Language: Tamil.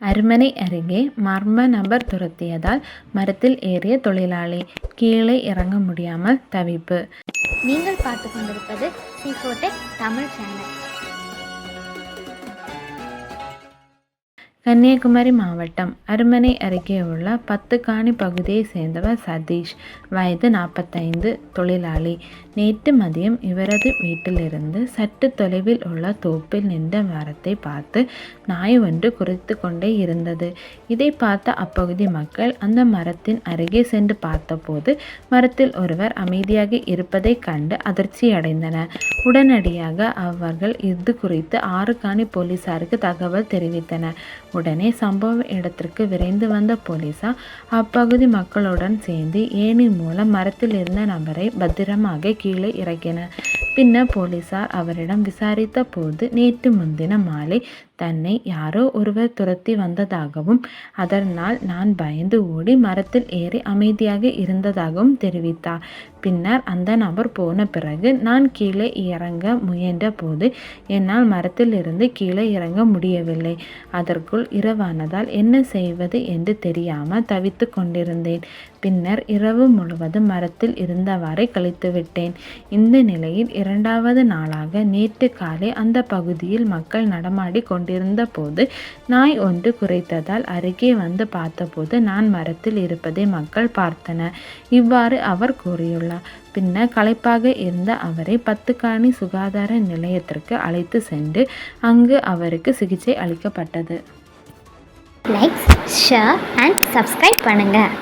அருமனை அருகே மர்ம நபர் துரத்தியதால் மரத்தில் ஏறிய தொழிலாளி கீழே இறங்க முடியாமல் தவிப்பு. நீங்கள் பார்த்து கொண்டிருப்பது தமிழ் சேனல் கன்னியாகுமரி மாவட்டம் அருமனை அருகே உள்ள பத்து காணி பகுதியை சேர்ந்தவர் சதீஷ். வயது நாற்பத்தைந்து தொழிலாளி. நேற்று மதியம் இவரது வீட்டிலிருந்து சற்று தொலைவில் உள்ள தோப்பில் நின்ற மரத்தை பார்த்து நாய் ஒன்று குறித்து கொண்டே இருந்தது. இதை பார்த்த அப்பகுதி மக்கள் அந்த மரத்தின் அருகே சென்று பார்த்தபோது மரத்தில் ஒருவர் அமைதியாக இருப்பதைக் கண்டு அதிர்ச்சி அடைந்தனர் உடனடியாக அவர்கள் இது குறித்து ஆறு காணி போலீசாருக்கு தகவல் தெரிவித்தனர். உடனே சம்பவ இடத்திற்கு விரைந்து வந்த போலீசார் அப்பகுதி மக்களுடன் சேர்ந்து ஏணி மூலம் மரத்தில் இருந்த நபரை பத்திரமாக கீழே இறக்கினர். பின்னர் போலீசார் அவரிடம் விசாரித்த போது நேற்று முன்தின மாலை தன்னை யாரோ ஒருவர் துரத்தி வந்ததாகவும் அதனால் நான் பயந்து ஓடி மரத்தில் ஏறி அமைதியாக இருந்ததாகவும் தெரிவித்தார். பின்னர் அந்த நபர் போன பிறகு நான் கீழே இறங்க முயன்ற போது என்னால் மரத்தில் இருந்து கீழே இறங்க முடியவில்லை. அதற்குள் இரவானதால் என்ன செய்வது என்று தெரியாமல் தவித்து கொண்டிருந்தேன். பின்னர் இரவு முழுவதும் மரத்தில் இருந்தவாறே கழித்துவிட்டேன். இந்த நிலையில் இரண்டாவது நாளாக நேற்று காலை அந்த பகுதியில் மக்கள் நடமாடி கொண்டு கொண்டிருந்த போது நாய் ஒன்று குறைத்ததால் அருகே வந்து பார்த்தபோது நான் மரத்தில் இருப்பதை மக்கள் பார்த்தனர் இவ்வாறு அவர் கூறியுள்ளார். பின்னர் களைப்பாக இருந்த அவரை பத்துக்காணி சுகாதார நிலையத்திற்கு அழைத்து சென்று அங்கு அவருக்கு சிகிச்சை அளிக்கப்பட்டது. லைக் ஷேர் அண்ட் சப்ஸ்கிரைப் பண்ணுங்கள்